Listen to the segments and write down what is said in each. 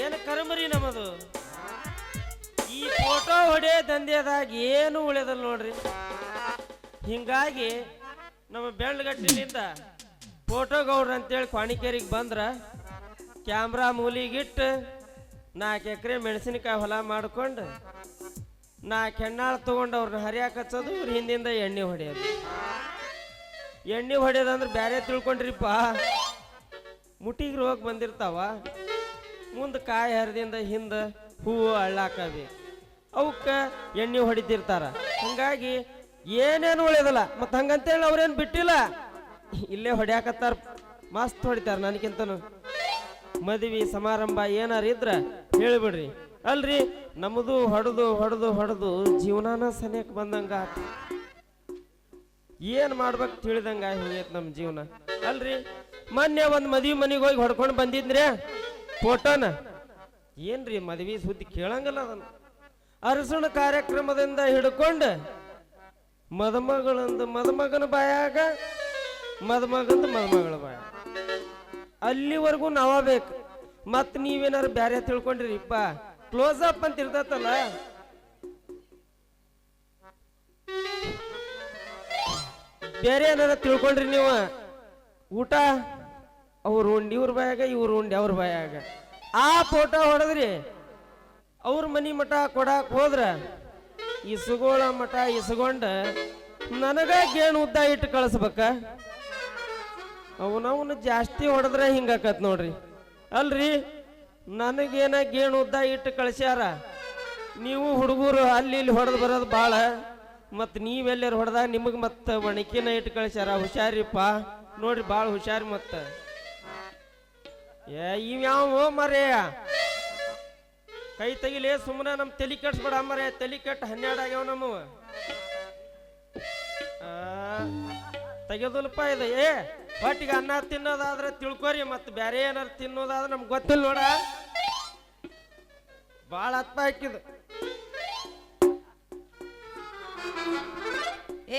ಏನು ಕರ್ಮರಿ ನಮ್ಮದು? ಈ ಫೋಟೋ ಹೊಡೆ ದಂಧೆದಾಗ ಏನು ಉಳಿದಲ್ಲ ನೋಡ್ರಿ? ಹಿಂಗಾಗಿ ನಮ್ಮ ಬೆಳ್ಳಗಟ್ಟಿನಿಂದ ಫೋಟೋ ಗೌಡ್ರ ಅಂತೇಳಿ ಕ್ವಾಣಿಕೇರಿಗೆ ಬಂದ್ರ ಕ್ಯಾಮ್ರಾ ಮೂಲಿಗಿಟ್ಟು ನಾಲ್ಕು ಎಕರೆ ಮೆಣಸಿನಕಾಯಿ ಹೊಲ ಮಾಡ್ಕೊಂಡು ನಾಲ್ಕು ಹೆಣ್ಣಾಳು ತೊಗೊಂಡು ಅವ್ರನ್ನ ಹರಿಯಾಕ ಹಚ್ಚೋದು, ಇವ್ರ ಹಿಂದಿಂದ ಎಣ್ಣೆ ಹೊಡೆಯೋದು. ಎಣ್ಣೆ ಹೊಡೆಯೋದಂದ್ರೆ ಬೇರೆ ತಿಳ್ಕೊಂಡ್ರಿಪ್ಪ. ಮುಟ್ಟಿಗೆ ರೋಗ ಬಂದಿರ್ತಾವ. ಮುಂದೆ ಕಾಯಿ ಹರಿದಿಂದ ಹಿಂದೆ ಹೂವು ಅಳ್ಳಾಕವಿ. ಅವಕ್ಕೆ ಎಣ್ಣೆ ಹೊಡಿತಿರ್ತಾರ ಹಂಗಾಗಿ ಏನೇನು ಉಳಿಯೋದಿಲ್ಲ ಮತ್ತು ಹಂಗಂತೇಳಿ ಅವ್ರೇನು ಬಿಟ್ಟಿಲ್ಲ. ಇಲ್ಲೇ ಹೊಡ್ಯಾಕತ್ತಾರ. ಮಸ್ತ್ ಹೊಡಿತಾರ ನನಗಿಂತನು ಮದುವೆ ಸಮಾರಂಭ ಏನಾರ ಇದ್ರ ಹೇಳಿಬಿಡ್ರಿ. ಅಲ್ರಿ ನಮ್ಮದು ಹೊಡೆದು ಹೊಡೆದು ಹೊಡೆದು ಜೀವನಾನ ಸನಿಯಕ್ಕೆ ಬಂದಂಗ ಏನು ಏನ್ ಮಾಡ್ಬೇಕು ತಿಳಿದಂಗ ಹೋಗೈತ್ ನಮ್ಮ ಜೀವನ. ಅಲ್ರಿ, ಮೊನ್ನೆ ಒಂದು ಮದ್ವಿ ಮನೆಗೆ ಹೋಗಿ ಹೊಡ್ಕೊಂಡು ಬಂದಿದ್ರಿ ಫೋಟೋನ ಏನ್ರಿ ಮದ್ವಿ ಸುದ್ದಿ ಕೇಳಂಗಿಲ್ಲ ಅದನ್ನ? ಅರಸಣ ಕಾರ್ಯಕ್ರಮದಿಂದ ಹಿಡ್ಕೊಂಡು ಮದುಮಗಳಂದು ಮದುಮಗನ ಬಾಯಾಗ, ಮದುಮಗಂದು ಮದುಮಗಳ ಬಾಯ ಅಲ್ಲಿವರೆಗೂ ನಾವ ಬೇಕು. ಮತ್ ನೀವೇನಾರು ಬ್ಯಾರೆ ತಿಳ್ಕೊಂಡ್ರಿಪ್ಪ ಕ್ಲೋಸ್ ಅಪ್ ಅಂತ ಇರ್ತೈತಲ್ಲ? ಬೇರೆ ಏನಾರ ತಿಳ್ಕೊಂಡ್ರಿ ನೀವು? ಊಟ? ಅವ್ರು ಉಂಡು ಇವ್ರ ಬಾಯಾಗ, ಇವ್ರು ಉಂಡು ಅವ್ರ ಬಾಯಾಗ. ಆ ಫೋಟೋ ಹೊಡೆದ್ರಿ? ಅವ್ರ ಮನಿ ಮಠ ಕೊಡಾಕ್ ಹೋದ್ರ ಇಸ್ಗೋಳ ಮಠ ಇಸುಗೊಂಡ ನನಗ ಗೇಣು ಉದ್ದ ಇಟ್ಟು ಕಳಿಸ್ಬೇಕ. ಅವನವನು ಜಾಸ್ತಿ ಹೊಡೆದ್ರೆ ಹಿಂಗಾಕತ್ ನೋಡ್ರಿ. ಅಲ್ರಿ? ನನಗೇನ ಗೇಣು ಉದ್ದ ಇಟ್ಟು ಕಳಿಸ್ಯಾರ? ನೀವು ಹುಡುಗರು ಅಲ್ಲಿ ಇಲ್ಲಿ ಹೊಡೆದು ಬರೋದು ಭಾಳ ಮತ್ತು ನೀವೆಲ್ಲರೂ ಹೊಡೆದಾಗ ನಿಮಗೆ ಮತ್ತೆ ಒಣಕಿನ ಇಟ್ಟು ಕಳಿಸ್ಯಾರ? ಹುಷಾರಿಪ್ಪ. ನೋಡ್ರಿ ಭಾಳ ಹುಷಾರಿ ಮತ್ತೆ. ಏ ಇವ್ಯಾವ ಮರೆ ಕೈ ತೆಗಿಲಿ ಸುಮ್ಮನೆ ನಮ್ಮ ತಲೆ ಕಟ್ಸ್ಬೇಡ ಮರೆ ತಲೆ ಕೆಟ್ಟ ಹನ್ನೆರಡು ಆಗ್ಯಾವ ನಮ್ಮ ತೆಗೆದಲ್ಪ ಇದು. ಏ ಹೊಟ್ಟಿಗೆ ಅನ್ನ ತಿನ್ನೋದಾದ್ರೆ ತಿಳ್ಕೊರಿ, ಮತ್ತೆ ಬೇರೆ ಏನಾರು ತಿನ್ನೋದಾದ್ರೆ ನಮ್ಗೆ ಗೊತ್ತಿಲ್ಲ ನೋಡ. ಭಾಳ ಹತ್ತ ಹಾಕಿದ.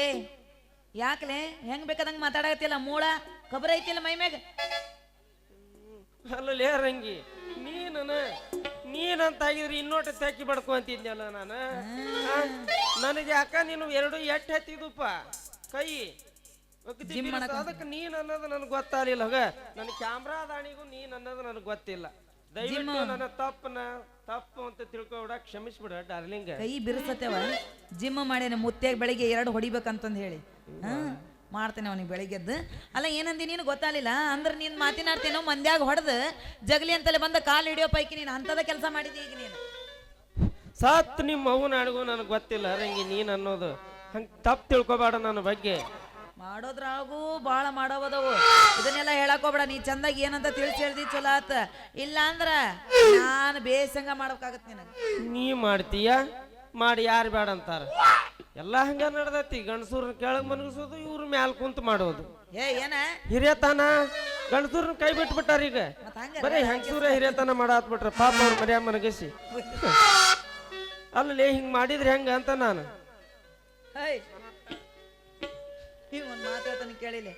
ಏ, ಯಾಕಲೆ? ಹೆಂಗ್ ಬೇಕಾದಂಗ ಮಾತಾಡಕತ್ತಿಲ್ಲ ಮೂಳ? ಖಬರ್ ಐತಿಲ್ಲ ಮೈ ಅಲ್ಲಲೇ ರಂಗಿ ನೀನನ? ನೀನಂತ ಆಗಿದ್ರೆ ಇನ್ನೋಟ ತೆಕ್ಕಿ ಬಡ್ಕೊಂತಿದ್ದೆಲ್ಲ ನಾನು. ನನಗೆ ಯಾಕ ನೀನು ಎರಡು ಎಟ್ಟು ಹತ್ತಿದಪ್ಪ ಕೈ. ಅದಕ್ಕೆ ನೀನ್ ಅನ್ನೋದು ನನಗೆ ಗೊತ್ತಾಗಲಿಲ್ಲ. ಹೋಗ ನನ್ನ ಕ್ಯಾಮ್ರಾ ದಾಣಿಗೂ ನೀನ್ ಅನ್ನೋದು ನನಗೆ ಗೊತ್ತಿಲ್ಲ. ದಯವಿಟ್ಟು ನನ್ನ ತಪ್ಪನ ತಪ್ಪು ಅಂತ ತಿಳ್ಕೊಬಿಡ ಕ್ಷಮಿಸ್ಬಿಡ ಡಾರ್ಲಿಂಗ್. ಕೈ ಬಿರುಸತ್ತೇವ? ಜಿಮ್ ಮಾಡೇನೆ ಮುತ್ತೆ ಬೆಳಿಗ್ಗೆ ಎರಡು ಹೊಡಿಬೇಕಂತಂದು ಹೇಳಿ. ಹಾ. ಮಾಡ್ತೇನೆ ಅವನಿಗೆ ಬೆಳಿಗ್ಗೆದ್ದು. ಅಲ್ಲ ಏನಂದಿ ನೀನು ಗೊತ್ತಾಗಲಿಲ್ಲ? ಅಂದ್ರೆ ನೀನು ಮಾತಿನಾಡ್ತೇನೋ ಮಂದ್ಯಾಗ ಹೊಡೆದು ಜಗಲಿ ಅಂತಲೇ ಬಂದ ಕಾಲು ಹಿಡಿಯೋ ಪೈಕಿ ನೀನು ಅಂಥದ ಕೆಲಸ ಮಾಡಿದ್ದೆ ಈಗ ನೀನು? ಸತ್ ನಿಮ್ಮ ಅವನ ಅಡುಗು ನನಗೆ ಗೊತ್ತಿಲ್ಲ ರಂಗಿ ನೀನು ಅನ್ನೋದು. ಹಂಗೆ ತಪ್ಪು ತಿಳ್ಕೊಬೇಡ ನನ್ನ ಬಗ್ಗೆ. ಮಾಡೋದ್ರಾಗೂ ಭಾಳ ಮಾಡೋವದವು ಇದನ್ನೆಲ್ಲ ಹೇಳಕ್ ಹೋಗ್ಬೇಡ ನೀ ಚಂದಾಗಿ ಏನಂತ ತಿಳಿಸಿ ಹೇಳ್ದಿ ಚಲೋ ಆತ. ಇಲ್ಲ ಅಂದ್ರ ನಾನು ಬೇಸಂಗ ಮಾಡ್ಬೇಕಾಗತ್ತೆ ನಿನಗೆ. ನೀ ಮಾಡ್ತೀಯ? ಮಾಡಿ ಯಾರು ಬೇಡ ಅಂತಾರ? ಎಲ್ಲ ಹಂಗ ನಡ್ದೈತಿ. ಗಂಡಸೂರ್ನ ಕೆಳಗ್ ಮನಗಿಸೋದು ಇವ್ರ ಮ್ಯಾಲ್ ಕುಂತ ಮಾಡೋದು. ಏ ಏನ? ಹಿರಿಯತನ? ಗಂಡಸೂರ್ನ ಕೈ ಬಿಟ್ಬಿಟ್ಟಾರ ಈಗ. ಬರೀ ಹೆಂಗಸೂರ ಹಿರಿಯತನ ಮಾಡಾತ್ ಬಿಟ್ರ ಪಾಪ ಅವ್ರ ಮರ್ಯಾ ಮನಗಿಸಿ. ಅಲ್ಲೇ ಹಿಂಗ್ ಮಾಡಿದ್ರೆ ಹೆಂಗ ಅಂತ ನಾನು. ಒಂದು ಮಾತು ಹೇಳ್ತಾನೆ ಕೇಳಿಲ್ಲ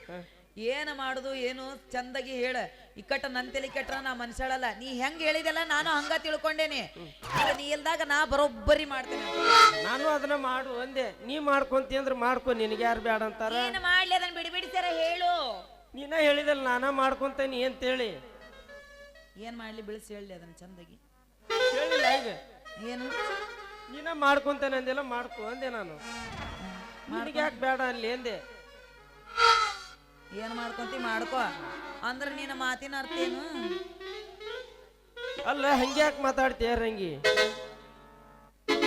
ಏನ ಮಾಡುದು ಏನು? ಚಂದಾಗಿ ಹೇಳ. ಇಕ್ಕಟ್ಟ ನನ್ ತಲೆ ಕೆಟ್ರ ನಾ ಮನ್ಸಾಳಲ್ಲ. ನೀ ಹೆಂಗ್ ಹೇಳಿದೆಲ್ಲ ನಾನು ಹಂಗ ತಿಳ್ಕೊಂಡೇನಿ. ನೀ ಇಲ್ದಾಗ ನಾ ಬರೋಬ್ಬರಿ ಮಾಡ್ತೇನೆ. ನಾನು ಅದನ್ನ ಮಾಡು ಅಂದೆ. ನೀ ಮಾಡ್ಕೊಂತಿ ಅಂದ್ರೆ ಮಾಡ್ಕೊ ನಿನಗೆ ಯಾರು ಬೇಡ ಅಂತಾರ? ಏನ್ ಮಾಡ್ಲಿ ಅದನ್ನ ಬಿಡಿ ಬಿಡಿಸ್ಯಾರ ಹೇಳು. ನೀನ ಹೇಳಿದಲ್ಲ ನಾನ ಮಾಡ್ಕೊಂತೇನಿ ಅಂತೇಳಿ. ಏನ್ ಮಾಡ್ಲಿ ಬಿಳಿಸಿ ಹೇಳಿ ಅದನ್ನ ಚಂದಾಗಿ. ಹೇಳಿಲ್ಲ ಈಗ? ಏನು? ನೀನ ಮಾಡ್ಕೊಂತೇನೆ ಅಂದೆಲ್ಲ ಮಾಡ್ಕೊ ಅಂದೆ ನಾನು. ನಿನಗೆ ಯಾಕೆ ಬೇಡ ಅಲ್ಲಿ ಅಂದೆ. ಏನು ಮಾಡ್ಕೊಂತಿ ಮಾಡ್ಕೋ. ಅಂದ್ರೆ ನಿನ್ನ ಮಾತಿನ ಅರ್ಥ ಏನು? ಅಲ್ಲ ಹಂಗ್ಯಾಕೆ ಮಾತಾಡ್ತೀಯ ರಂಗಿ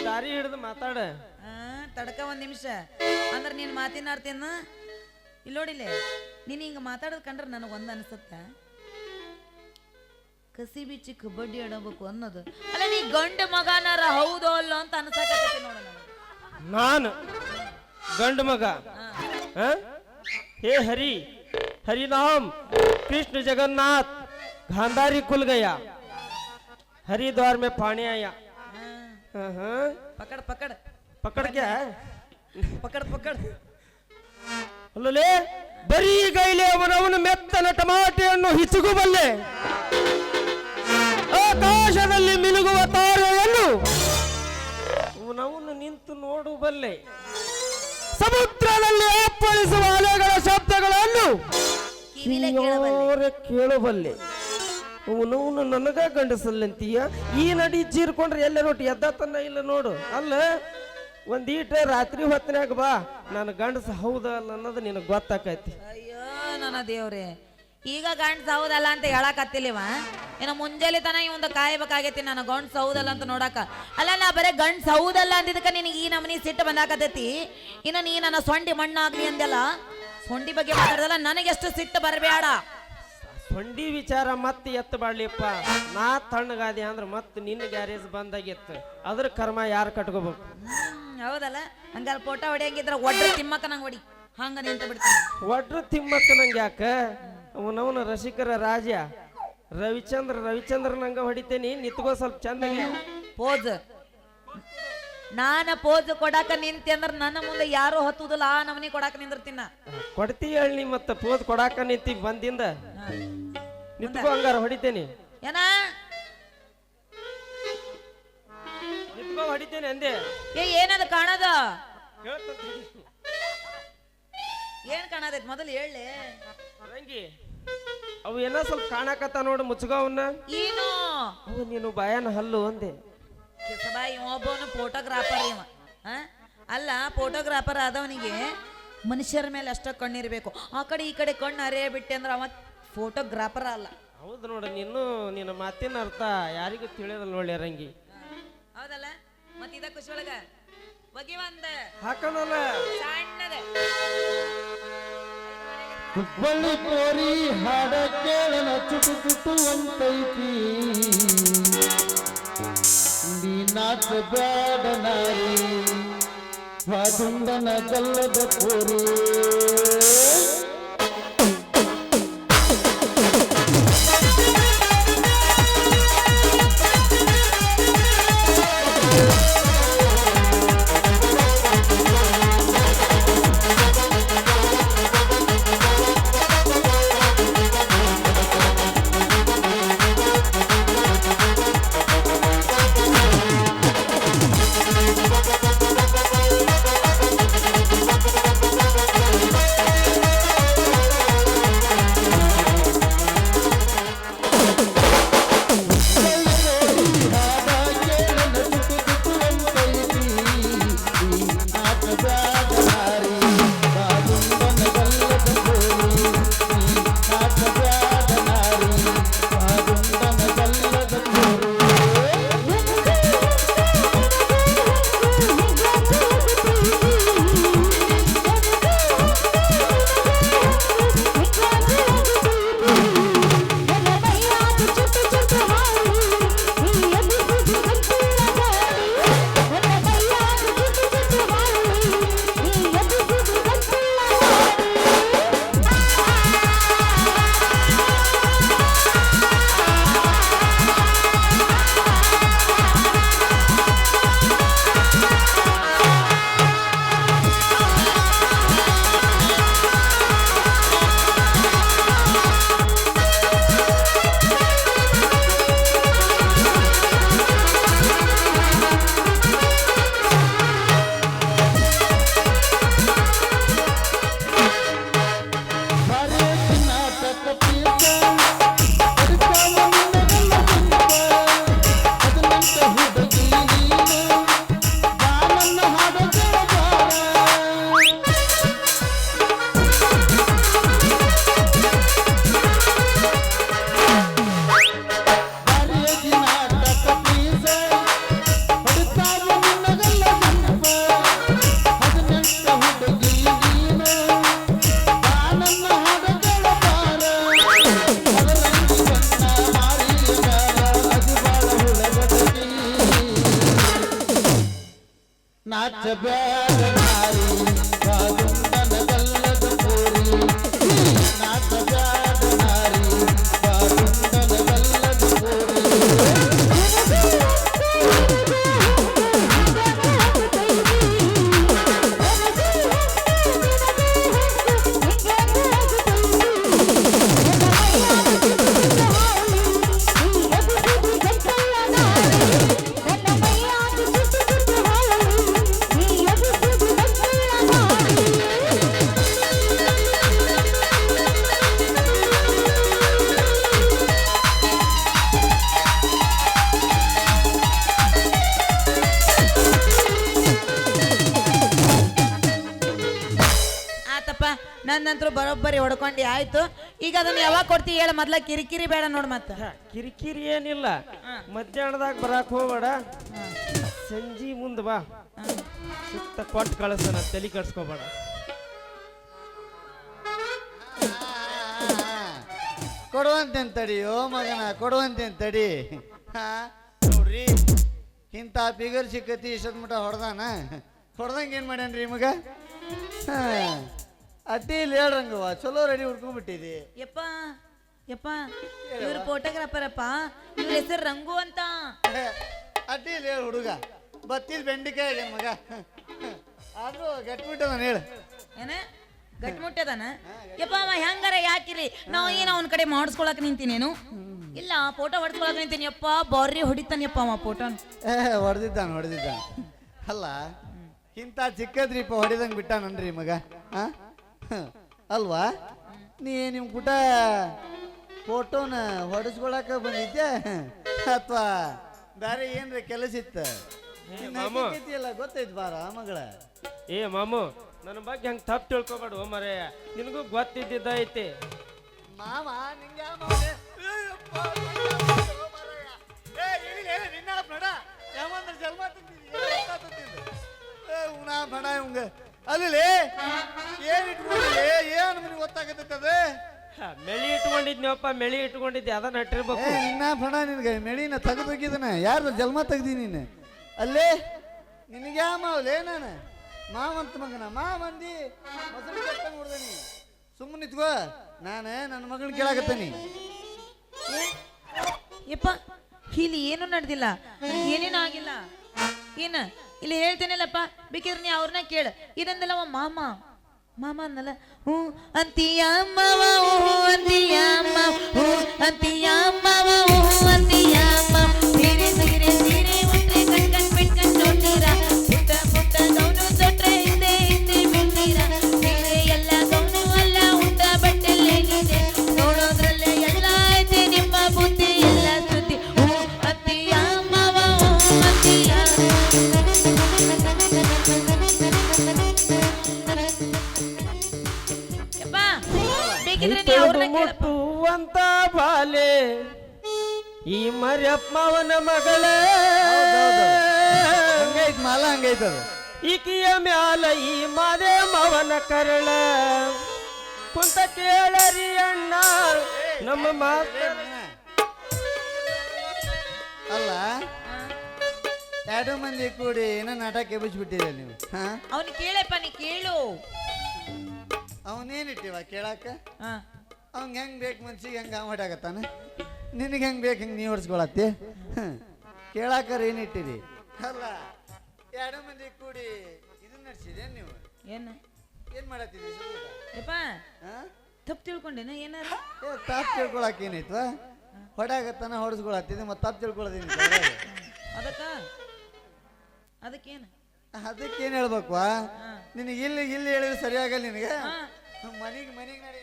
ದಾರಿ ಹಿಡಿದು ಮಾತಾಡ. ಆ, ತಡ್ಕ ಒಂದ್ ನಿಮಿಷ. ಅಂದ್ರೆ ನಿನ್ನ ಮಾತಿನ ಅರ್ಥ ಏನು? ಇಲ್ಲಿ ನೋಡಿಲೆ ನೀನು ಹಿಂಗೆ ಮಾತಾಡೋದು ಕಂಡ್ರೆ ನನಗೆ ಒಂದು ಅನಿಸುತ್ತ? ಕಸಿ ಬಿಚ್ಚಿ ಕಬಡ್ಡಿ ಆಡಬೇಕು ಅನ್ನೋದು. ಅಲ್ಲ ನೀ ಗಂಡ ಮಗನಾರ ಹೌದೋ ಅಲ್ಲೋ ಅಂತ ಅನ್ಸಕತ್ತೈತಿ ನೋಡಿ ನಾನು ಗಂಡ ಮಗ? ಹಾ? ಹೇ ಹರಿ हरिनाम कृष्ण जगन्नाथ गांधारी खुल गया। हरिद्वार में पानी आया। हाँ, पकड़ पकड़। पकड़ क्या है? पकड़ पकड़। ಅಲ್ಲಲೇ ಬರೀ ಗೈಲೆ ಅವನವನು ಮೆತ್ತನ ಟಮಾಟೆಯನ್ನು ಹಿಸುಗಬಲ್ಲೆ ಆಕಾಶದಲ್ಲಿ ಮಿಲುಗುವ ತಾರೆಯನ್ನು ಅವನವನು ನಿಂತು ನೋಡುಬಲ್ಲೆ ಸಮುದ್ರದಲ್ಲಿ ಅಪ್ಪಳಿಸುವ ಅಲೆಗಳ ಶಬ್ದಗಳನ್ನು ಕಿವಿಲೆ ಕೇಳಬಲ್ಲೆ. ಬಲ್ಲೆ ಕೇಳಬಲ್ಲೆ. ಅವನವನು ನನಗ ಗಂಡಸಲ್ಲಂತೀಯ? ಈ ನಡಿ ಜೀರ್ಕೊಂಡ್ರೆ ಎಲ್ಲ ನೋಡಿ ತನ್ನ ಇಲ್ಲ ನೋಡು. ಅಲ್ಲ ಒಂದೀಟ ರಾತ್ರಿ ಹೊತ್ತಿನಾಗ ಬಾ. ನನ್ನ ಗಂಡಸ ಹೌದ ಅಲ್ಲ ಅನ್ನೋದು ನಿನಗೆ ಗೊತ್ತಾಕೈತಿ. ಅಯ್ಯೋ ನನ್ನ ದೇವ್ರೆ. ಈಗ ಗಂಡಸ ಹೌದಲ್ಲ ಅಂತ ಹೇಳಕತ್ತಿಲ್ಲಿವ ಇನ್ನು ಮುಂಜಾನೆ ತನ ಇವಂದು ಕಾಯಬೇಕಾಗೈತಿ. ನನ್ನ ಗಂಡ್ಸ್ ಸೌದಲ್ಲ ಅಂತ ನೋಡಾಕ. ಅಲ್ಲ ನಾ ಬರೇ ಗಂಡ್ಸ್ ಹೌದಲ್ಲ ಅಂದಿದ್ದಕ್ಕೆ ನಿನಗೆ ಈ ನಮನಿ ಸಿಟ್ಟು ಬಂದಾಕತೈತಿ. ಇನ್ನು ನೀ ನನ್ನ ಸೊಂಡಿ ಮಣ್ಣಾಗ್ಲಿ ಅಂದೆಲ್ಲ ಸೊಂಡಿ ಬಗ್ಗೆ ಮಾತಾಡ್ದಲ್ಲ ನನಗೆಷ್ಟು ಸಿಟ್ಟು ಬರಬೇಡ. ಸೊಂಡಿ ವಿಚಾರ ಮತ್ತೆ ಎತ್ತು ಬಾಡ್ಲಿಪ್ಪ ನಾ ತಣ್ಣಗಾದೆ ಅಂದ್ರೆ ಮತ್ತೆ ನಿನ್ನ ಗ್ಯಾರೇಜ್ ಬಂದಾಗಿತ್ತು ಅದ್ರ ಕರ್ಮ ಯಾರು ಕಟ್ಕೋಬೇಕು? ಹೌದಲ್ಲ? ಹಂಗಾರೆ ಫೋಟೋ ಹೊಡಿಯಂಗಿದ್ರ ಒಡ್ರ ತಿಮ್ಮಕ್ಕ ನಂಗೆ ಹೊಡಿ. ಹಂಗ ನಿಂತ ಬಿಡ್ತೀನಿ ಒಡ್ರು ತಿಮ್ಮಕ್ಕ ನಂಗೆ ಯಾಕ? ಅವನವನ ರಸಿಕರ ರಾಜ ರವಿಚಂದ್ರ ರವಿಚಂದ್ರ ನಂಗ ಹೊಡಿತೇನಿ ನಿತ್ಕೋ ಸ್ವಲ್ಪ ಚಂದ ಪೋಜ್. ನಾನ ಪೋಜ್ ಕೊಡಾಕ ನಿಂತಿ ಅಂದ್ರ ನನ್ನ ಮುಂದೆ ಯಾರು ಹತ್ತುದಿಲ್ಲ ಆ ನಮನಿ ಕೊಡಾಕ ನಿಂದಿರ್ತೀನ? ಕೊಡ್ತಿ ಹೇಳಿ ಮತ್ತೆ ಪೋಸ್ ಕೊಡಾಕ ನಿಂತಿ ಬಂದಿಂದ? ನಿತ್ಕೋ ಹಂಗಾರ ಹೊಡಿತೇನಿ. ಏನ? ನಿತ್ಕೋ ಹೊಡಿತೇನೆ ಅಂದೆ. ಏ ಏನದ ಕಾಣದ. ಏನ್ ಕಾಣದೈತ್? ಮೊದಲು ಹೇಳಿ ರಂಗಿ. ಅವು ಏನೋ ಸ್ವಲ್ಪ ಕಾಣಕತ್ತ ನೋಡು ಮುಚ್ಚಗವನ್ನ ಏನು? ಅವು ನೀನು ಬಾಯನ ಹಲ್ಲು ಅಂದೆ. ಕಿಸಬಾಯಿ ಒಬ್ಬವನು ಫೋಟೋಗ್ರಾಫರ್ ಇವ. ಆ? ಅಲ್ಲ ಫೋಟೋಗ್ರಾಫರ್ ಆದವನಿಗೆ ಮನುಷ್ಯರ ಮೇಲೆ ಅಷ್ಟ ಕಣ್ಣಿರ್ಬೇಕು. ಆ ಕಡೆ ಈ ಕಡೆ ಕಣ್ಣು ಅರಿಯ ಬಿಟ್ಟೆ ಅಂದ್ರೆ ಅವ ಫೋಟೋಗ್ರಾಫರ್ ಅಲ್ಲ. ಹೌದು ನೋಡು ನೀನು ನಿನ್ನ ಮಾತಿನ ಅರ್ಥ ಯಾರಿಗೂ ತಿಳಿಯೋದಲ್ಲ ನೋಡಿ ರಂಗಿ ಹೌದಲ್ಲ? ಮತ್ತಿದ ಖುಷಿ ಒಳಗ? ಬಗೆ ಒಂದ. ಹಾಕೋಣಲ್ಲ. ಸಣ್ಣದ. ಹುಬ್ಬಳ್ಳಿ ಕೋರಿ ಹಾಡ ಕೇಳನ ಚುಟು ಚುಟು ಅಂತೈತಿ ನೀ ನಾಚ ಬ್ಯಾಡ ನಾರಿ ವಾದುಂಡನ ಗಲ್ಲದ ಕೋರಿ to be the body. ನಂತರ ಬರೋಬ್ಬರಿ ಹೊಡ್ಕೊಂಡು ಆಯ್ತು. ಈಗ ಅದನ್ನ ಯಾವಾಗ ಕೊಡ್ತೀವಿ ಹೇಳ ಮೊದ್ಲ ಕಿರಿಕಿರಿ ಬೇಡ ನೋಡ್ ಮತ್ತ. ಕಿರಿಕಿರಿ ಏನಿಲ್ಲ. ಮಧ್ಯಾಹ್ನದಾಗ ಬರಾಕ್ ಹೋಗ್ಬೇಡ. ಸಂಜಿ ಮುಂದ್ ಬಾ. ಸುತ್ತ ಕೊಟ್ಟು ಕಳಿಸೋಣ ತಲೆ ಕಟ್ಸ್ಕೋಬೇಡ. ಕೊಡುವಂತೇನ್ ತಡಿ ಓ ಮಗನ ಕೊಡುವಂತೇನ್ ತಡಿ. ಹಾ ನೋಡ್ರಿ ಇಂಥ ಫಿಗರ್ ಸಿಕ್ಕತಿ ಇಷ್ಟದ ಮುಟ್ಟ ಹೊಡೆದಾನ? ಹೊಡೆದಂಗೆ ಏನು ಮಾಡ್ಯಾನ್ರಿ ಮಗ ಹಾ. ಅಟ್ಟಿ ಇಲ್ಲಿ ಹೇಳ್ರಂಗವ ಚಲೋ ರೆಡಿ ಹುಡ್ಕೊಂಡ್ಬಿಟ್ಟಿದಿ. ಯಪ್ಪ ಯಪ್ಪ ಇವ್ರ ಫೋಟೋಗ್ರಾಫರಪ್ಪ ಇವ್ರ ಹೆಸರು ರಂಗು ಅಂತ. ಅಟ್ಟಿ ಇಲ್ಲಿ ಹೇಳು ಹುಡುಗ ಬತ್ತಿಲ್ ಬೆಂಡಿಕಾಯಿ ಆಗ್ಯಾನ ಮಗ. ಆದ್ರೂ ಗಟ್ಬಿಟ್ಟ ನಾನು ಹೇಳು. ಗಟ್ಟಿ ಗಟ್ಮುಟ್ಟದನ? ಯಪ್ಪ ಅವ ಹೆಂಗಾರ ಯಾಕಿರಿ? ನಾವು ಏನು ಅವನ ಕಡೆ ಮಾಡಿಸ್ಕೊಳಕ್ ನಿಂತೀನೇನು ಇಲ್ಲ ಫೋಟೋ ಹೊಡ್ಸ್ಕೊಳಕ್ ನಿಂತೀನಿ. ಯಪ್ಪ ಬಾರಿ ಹೊಡಿತಾನಪ್ಪ ಅವ ಫೋಟೋನ ಹೊಡೆದಿದ್ದಾನ ಹೊಡೆದಿದ್ದಾನ. ಅಲ್ಲ ಇಂಥ ಚಿಕ್ಕದ್ರಿಪ್ಪ ಹೊಡಿದಂಗೆ ಬಿಟ್ಟಾನನ್ರಿ ಮಗ ಹ, ಅಲ್ವಾ? ನೀ ನಿಮ್ಮ ಪುಟ ಫೋಟೋನ ಹೊಡಿಸ್ಕೊಳಕ ಬಂದಿದ್ದೆ ಅಥವಾ ಬೇರೆ ಏನ್ರ ಕೆಲಸ ಇತ್ತ? ಮಾಮು. ಗೊತ್ತೈತ್ ಬಾರ ಮಗಳ. ಏ ಮಾಮು ನನ್ನ ಬಗ್ಗೆ ಹಂಗೆ ತಪ್ಪು ತಿಳ್ಕೊಬೇಡ ಮರೆ. ನಿನಗೂ ಗೊತ್ತಿದ್ದಿದ್ದ ಐತಿ. ಮಾವ ನಿಂಗೆ ನಿನ್ನ ಬಡ ಯಾವಂದ್ರ ಜನ್ಮ ಏ, ಉಣಾ ಬೇಡ ಇವಂಗ. ಅಲ್ಲಿ ಏನ್ ಇಟ್ಕೊಂಡಿಲ್ಲ ಏನ್ ನಿಮ್ಗೆ ಗೊತ್ತಾಗತ್ತೈತೆ ಅದು? ಹ, ಮೆಳಿ ಇಟ್ಕೊಂಡಿದ್ನಪ್ಪ ಮೆಳಿ ಇಟ್ಕೊಂಡಿದ್ದೆ ಅದನ್ನ ನಟ್ಟಿರ್ಬೇಕು ಇಟ್ಟಿರ್ಬೇಕು ನಿನ್ನ ಬಣ ನಿನ್ಗೆ. ಮೆಳಿನ ತೆಗೆದೋಗಿದನ ಯಾರ್ದು ಜನ್ಮ ತೆಗ್ದಿ ನೀನು? ಅಲ್ಲೇ? ನಿನಗೆ ಯಾ ಮಾವಲೇ ನಾನು? ಮಾವಂತ ಮಗನ? ಮಾವಂದಿ ಮಂದಿ? ಕಟ್ಟ ನೋಡ್ದೆ ನೀ ಸುಮ್ಮನೆ ನಿತ್ಕೋ. ನಾನು ನನ್ನ ಮಗನ ಕೇಳಾಕತ್ತೀನಿ. ಯಪ್ಪ ಇಲ್ಲಿ ಏನು ನಡೆದಿಲ್ಲ? ಏನೇನು ಆಗಿಲ್ಲ? ಏನ? ಇಲ್ಲಿ ಹೇಳ್ತೇನೆಲ್ಲಪ್ಪ ಬೇಕಿದ್ರೆ ನೀ ಅವ್ರನ್ನ ಕೇಳ. ಇದಂದಲ್ಲ ಅವ ಮಾಮ. ಮಾಮ ಅಂದಲ್ಲ, ಹ್ಞೂ ಅಂತೀಯ ಮಾವ ಹ್ಞೂ ಅಂತೀಯ ಮಾವ ಮಾವ ಬಾಲೆ ಈ ಮರ್ಯಪ್ಪವನ ಮಗಳೇ. ಹಂಗೈತ್ ಮಾಲ ಹಂಗೈತ ಅದು ಈಕಿಯ ಮ್ಯಾಲ ಈ ಮಾದೇಮವನ ಕರಳ. ಕುಂತ ಕೇಳರಿ ಅಣ್ಣ ನಮ್ಮ ಮಾತ ಅಲ್ಲ ಎರಡು ಮಂದಿ ಕೂಡಿ ಏನೋ ನಾಟಕ ಎಬ್ಬಿಸ್ಬಿಟ್ಟಿದೆ ನೀವು. ಹಾ? ಅವನು ಕೇಳಪ್ಪ ನೀ ಕೇಳು. ಅವನೇನಿಟ್ಟಿವ ಕೇಳಾಕ ಹಾ. ಅವ್ನ್ ಹೆಂಗ್ ಬೇಕು ಮನ್ಸಿಗೆ ಹೆಂಗ್ ಆಗತ್ತಾನೆ? ನಿನಗೆ ಹೆಂಗ್ ಬೇಕು ಹೆಂಗ್ ನೀ ಹೊಡ್ಸ್ಕೊಳತ್ತಿ ಕೇಳಾಕರ ಏನಿಟ್ಟಿರಿ ಅಲ್ಲ ಎರಡು ಮಂದಿ ಕೂಡಿ ಇದನ್ನ ನಡ್ಸಿದೇನ್ ನೀವು? ಏನು? ಏನು ಮಾಡತ್ತಿದ್ರಿ? ಯಪ್ಪ ತಪ್ಪು ತಿಳ್ಕೊಂಡೇನ? ಏನಾರ ಏ ತಪ್ಪು ತಿಳ್ಕೊಳಕ್ ಏನಾಯ್ತು? ಹೊಡಾಗತ್ತಾನ ಮತ್ತೆ ತಪ್ಪು ತಿಳ್ಕೊಳದೇನಿ ಅದಕ್ಕ? ಅದಕ್ಕೇನು? ಅದಕ್ಕೇನು ಹೇಳ್ಬೇಕು? ನಿನಗೆ ಇಲ್ಲಿ ಇಲ್ಲಿ ಹೇಳಿದ್ರೆ ಸರಿಯಾಗಲ್ಲ ನಿನಗೆ? ಮನೆಗೆ ಮನಿಗೆ ನಡಿ.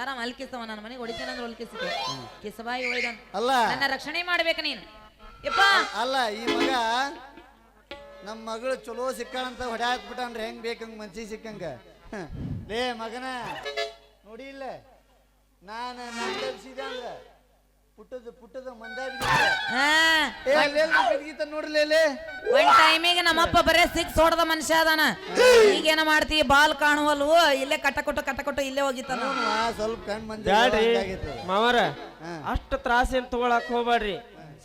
ಯಾರ ಮಲ್ಕಿಸವ ನನ್ನ ಮನೆಗೆ ಹೊಡಿತೇನಂದ್ರೆ ಹೊಲ್ಕಿಸಿದೆ ಕಿಸಬಾಯಿ ಒಯ್ದನ್. ಅಲ್ಲ. ನನ್ನ ರಕ್ಷಣೆ ಮಾಡ್ಬೇಕು ನೀನು. ಯಪ್ಪ. ಅಲ್ಲ ಈ ಮಗ ನಮ್ಮ ಮಗಳು ಚಲೋ ಸಿಕ್ಕಾಳಂತ ಹೊಡ್ಯಾಕ್ಬಿಟ್ಟನ್ರಿ ಹೆಂಗ್ ಬೇಕಂಗ್ ಮನ್ಸಿಗೆ ಸಿಕ್ಕಂಗ. ಲೇ ಮಗನ ನೋಡಿ ಇಲ್ಲ. ನಾನು ಅಂದ್ರ ಪುಟ್ಟದ ಪುಟ್ಟದ ಮಂದ ಹಾ. ಏ ಅಲ್ಲೆಲ್ಲ ಬಿದ್ಗೀತ ನೋಡ್ಲಿ ಲೇ ಒಂದ್ ಟೈಮಿಗೆ ನಮ್ಮಪ್ಪ ಬರೇ ಸಿಕ್ಸ್ ಹೊಡೆದ ಮನುಷ್ಯ ಅದಾನ. ಈಗೇನ ಮಾಡ್ತಿ ಬಾಲ್ ಕಾಣುವಲ್ವು? ಇಲ್ಲೇ ಕಟ್ಟ ಕೊಟ್ಟು ಕಟ್ಟ ಕೊಟ್ಟು ಇಲ್ಲೇ ಹೋಗಿತ್ತಾನ ಸ್ವಲ್ಪ ಕಣ್ ಮಂಜ ಮಾವರ. ಅಷ್ಟು ತ್ರಾಸ ಏನ್ ತಗೊಳಕ್ ಹೋಗ್ಬೇಡ್ರಿ.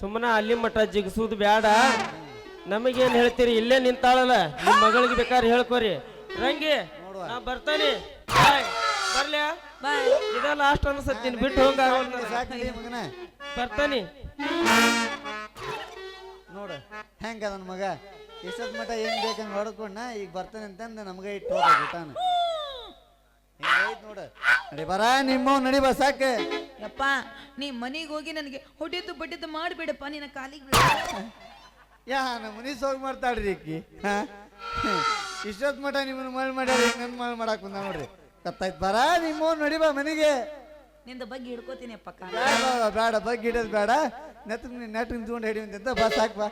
ಸುಮ್ಮನೆ ಅಲ್ಲಿ ಮಠ ಜಿಗಿಸೋದು ಬ್ಯಾಡ. ನಮಗೇನ್ ಹೇಳ್ತೀರಿ? ಇಲ್ಲೇ ನಿಂತಾಳಲ್ಲ. ನಿಮ್ ಮಗಳಿಗೆ ಬೇಕಾದ್ರೆ ಹೇಳ್ಕೊರಿ. ರಂಗಿ ನಾ ಬರ್ತಾನೆ. ಬರ್ಲ್ಯಾ? ಇದ ಲಾಸ್ಟ್ ಅನ್ಸತ್ತೀನಿ ಬಿಟ್ಟು ಮಗನ. ಬರ್ತಾನೆ. ನೋಡು ಹೆಂಗ ಅದನ್ ಮಗ? ಎಷ್ಟೊತ್ ಮಟ ಏನ್ ಬೇಕಂಗ್ ಹೊಡ್ಕೊಂಡ ಈಗ ಬರ್ತಾನೆ ಅಂತಂದ ನಮ್ಗೆ ಇಟ್ಟು ಹೋಗ್ಬಿಟ್ಟಾನ ನೋಡು. ನಡಿ ಬರ ನಿಮ್ಮ ನಡಿ ಬಾ ಸಾಕ. ಯಪ್ಪ ನೀ ಮನೆಗೆ ಹೋಗಿ ನನಗೆ ಹೊಡಿದ್ದು ಬಡ್ಡಿದ್ದು ಮಾಡಿಬಿಡಪ್ಪ ನಿನ್ನ ಕಾಲಿಗೆ ಯಾ ನಮ್ಮ ಮನೆ ಸೋಗ್ ಮಾಡ್ತಾಳ್ರಿ ಈಕಿ. ಹಾ? ಇಷ್ಟೊತ್ ಮಟ ನಿಮ್ಮನ್ನ ಮಳ್ ಮಾಡ್ಯಾರ ನನ್ನ ನನ್ ಮಳ್ ಮಾಡಾಕ್ ಬಂದ ನೋಡ್ರಿ. ಕತ್ತಾಯ್ತು ಬರ ನಿಮ್ಮ ನಡಿ ಬಾ ಮನೆಗೆ. ನಿಂದ ಬಗ್ಗೆ ಹಿಡ್ಕೋತೀನಿ ಅಪ್ಪ ಕಾಲ ಬೇಡ ಬಾ, ಬೇಡ ಬಗ್ಗೆ ಇಡೋದು ಬೇಡ. ನೆತ್ತ ನೆಟ್ ನಿಂತ್ಕೊಂಡು ಹಿಡಿಯುವಂತ ಬಸ್ ಸಾಕ್ ಬಾ.